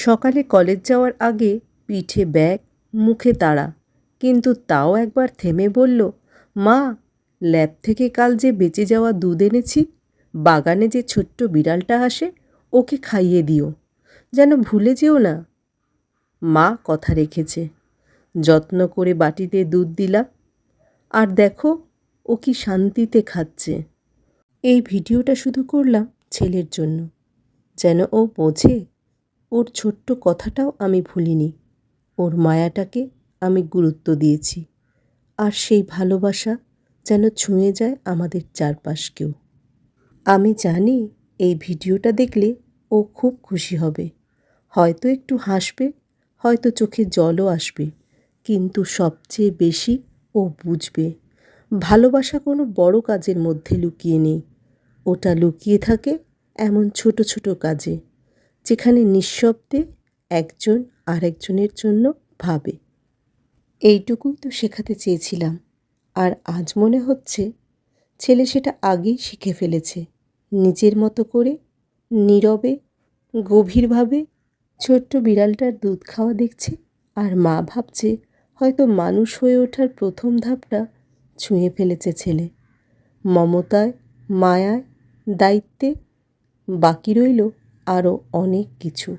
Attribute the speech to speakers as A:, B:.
A: সকালে কলেজ যাওয়ার আগে পিঠে ব্যাগ, মুখে তাড়া। কিন্তু তাও একবার থেমে বলল, মা, ল্যাব থেকে কাল যে বেঁচে যাওয়া দুধ এনেছি, বাগানে যে ছোট্ট বিড়ালটা আসে, ওকে খাইয়ে দিও। যেন ভুলে যেও না। মা কথা রেখেছে। যত্ন করে বাটিতে দুধ দিলাম। আর দেখো, ও কি শান্তিতে খাচ্ছে। এই ভিডিওটা শুধু করলাম ছেলের জন্য। যেন ও বোঝে ওর ছোট্ট কথাটাও আমি ভুলিনি। ওর মায়াটাকে আমি গুরুত্ব দিয়েছি। আর সেই ভালোবাসা যেন ছুঁয়ে যায় আমাদের চারপাশকেও। আমি জানি এই ভিডিওটা দেখলে ও খুব খুশি হবে। হয়তো একটু হাসবে, হয়তো চোখে জলও আসবে। কিন্তু সবচেয়ে বেশি ও বুঝবে, ভালোবাসা কোনো বড় কাজের মধ্যে লুকিয়ে নেই। ওটা লুকিয়ে থাকে এমন ছোট ছোট কাজে। যেখানে নিঃশব্দে একজন আরেকজনের জন্য ভাবে। এইটুকুই তো শেখাতে চেয়েছিলাম। আর আজ মনে হচ্ছে ছেলে সেটা আগেই শিখে ফেলেছে। নিজের মতো করে, নীরবে, গভীরভাবে ছোট্ট বিড়ালটার দুধ খাওয়া দেখছে আর মা ভাবছে হয়তো মানুষ হয়ে ওঠার প্রথম ধাপটা ছুঁয়ে ফেলেছে ছেলে। মমতায়, মায়ায়, দায়িত্বে বাকি রইল আরও অনেক কিছু।